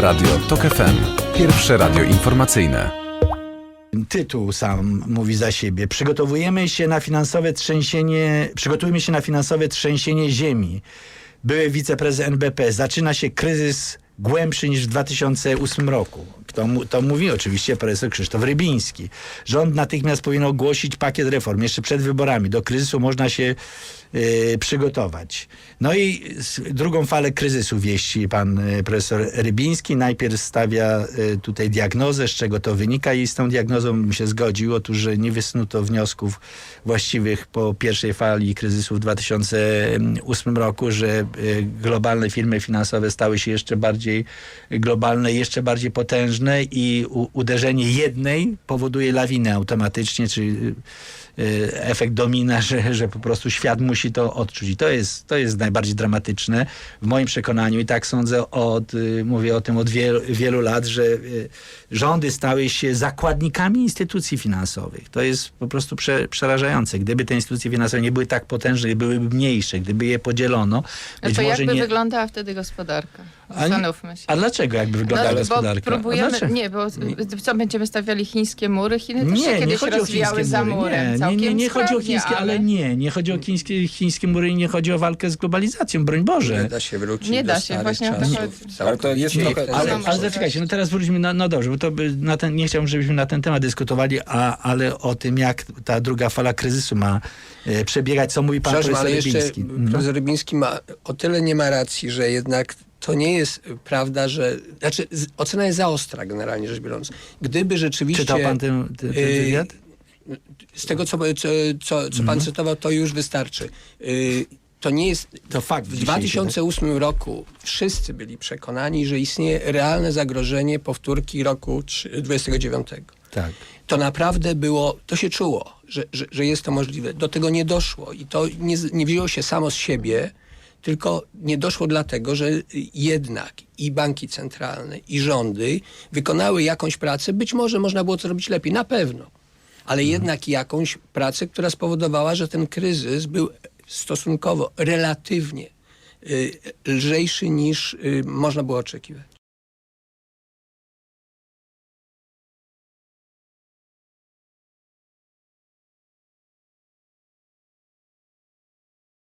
Radio TOK FM. Pierwsze radio informacyjne. Tytuł sam mówi za siebie. Przygotowujemy się na finansowe trzęsienie, przygotujmy się na finansowe trzęsienie ziemi. Były wiceprezes NBP. Zaczyna się kryzys głębszy niż w 2008 roku. Mu, to mówi oczywiście profesor Krzysztof Rybiński. Rząd natychmiast powinien ogłosić pakiet reform jeszcze przed wyborami. Do kryzysu można się y, przygotować. No i drugą falę kryzysu wieści pan y, profesor Rybiński. Najpierw stawia y, tutaj diagnozę, z czego to wynika i z tą diagnozą bym się zgodził. Otóż, że nie wysnuto wniosków właściwych po pierwszej fali kryzysu w 2008 roku, że globalne firmy finansowe stały się jeszcze bardziej globalne, jeszcze bardziej potężne i u, uderzenie jednej powoduje lawinę automatycznie, czyli y, y, efekt domina, że, że po prostu świat musi to odczuć. I to jest, to jest najbardziej dramatyczne w moim przekonaniu i tak sądzę od, y, mówię o tym od wielu, wielu lat, że rządy stały się zakładnikami instytucji finansowych. To jest po prostu prze, przerażające. Gdyby te instytucje finansowe nie były tak potężne, byłyby mniejsze, gdyby je podzielono, być to może jakby nie... wyglądała wtedy gospodarka? Zastanówmy się. A dlaczego jakby wyglądała No, gospodarka? Bo próbujemy, Nie, bo co będziemy stawiali chińskie mury? Chiny też się Nie, nie kiedyś chodzi o rozwijały chińskie za mury. murem. Nie, nie, nie, nie chodzi o chińskie, ale nie, nie chodzi o chińskie, chińskie mury i nie chodzi o walkę z globalizacją, broń Nie Boże. da się wrócić Nie do da się, właśnie czasów. Ale to jest trochę... Ale, Ale- ale zaczekajcie, no teraz wróćmy, na, no dobrze, bo to by na ten, nie chciałbym, żebyśmy na ten temat dyskutowali, a, ale o tym, jak ta druga fala kryzysu ma e, przebiegać, co mówi pan Przepraszam, profesor ale jeszcze Rybiński. No. profesor Rybiński ma o tyle nie ma racji, że jednak to nie jest prawda, że... Znaczy, ocena jest za ostra generalnie rzecz biorąc. Gdyby rzeczywiście... Czytał pan ten, ten, ten y, wywiad? Z tego, co, co, co, pan cytował, to już wystarczy. Y, To nie jest... To fakt W dzisiejszy, 2008 roku wszyscy byli przekonani, że istnieje realne zagrożenie powtórki roku trzy- 29. Tak. to naprawdę było, to się czuło, że, że, że jest to możliwe. Do tego nie doszło i to nie, nie wzięło się samo z siebie, tylko nie doszło dlatego, że jednak i banki centralne, i rządy wykonały jakąś pracę, być może można było to zrobić lepiej, na pewno, ale jednak jakąś pracę, która spowodowała, że ten kryzys był stosunkowo, relatywnie y, lżejszy niż y, można było oczekiwać.